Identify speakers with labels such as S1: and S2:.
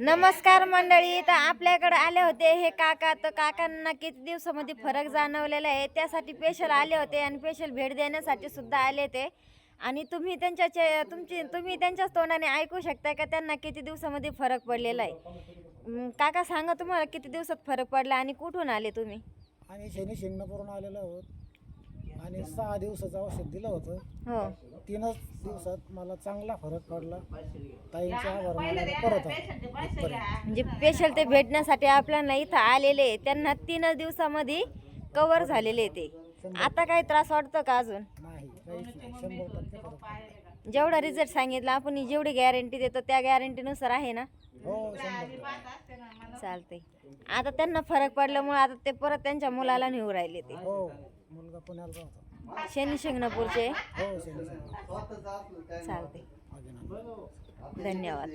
S1: नमस्कार मंडळी तर आपल्याकडे आले होते हे काका. तर काकांना किती दिवसामध्ये फरक जाणवलेला आहे त्यासाठी पेशल आले होते आणि पेशल भेट देण्यासाठी सुद्धा आले ते आणि तुम्ही त्यांच्या चे- तुमची तुम्ही त्यांच्याच तोंडाने ऐकू शकता का? त्यांना किती दिवसामध्ये फरक पडलेला आहे? काका सांगा तुम्हाला किती दिवसात फरक पडला आणि कुठून आले तुम्ही?
S2: आम्ही शनी शिंगणापूरून आलेलो आहोत. सहा दिवसाचं औषध दिलं होतं.
S1: हो.
S2: तीनच दिवसात मला चांगला फरक पडला. ताईंच्या आभार मानायला परत आलो. इथपर्यंत.
S1: म्हणजे स्पेशल ते भेटण्यासाठी आपल्याला इथं आलेले त्यांना तीनच दिवसामध्ये कवर झालेले ते. आता काही त्रास वाटतो का अजून?
S2: नाही काहीच नाही. शंभर टक्के फरक पडला.
S1: जेवढा रिझल्ट सांगितला आपण जेवढी गॅरंटी देतो त्या गॅरंटीनुसार आहे ना?
S2: हो शंभर टक्के.
S1: चालते आता त्यांना फरक पडल्यामुळे आता ते परत त्यांच्या मुलाला नेऊ राहिले ते.
S2: हो मुलगा पुण्याला राहतो.
S1: शनी शिंगणापूरचे.
S2: हो
S1: चालते धन्यवाद.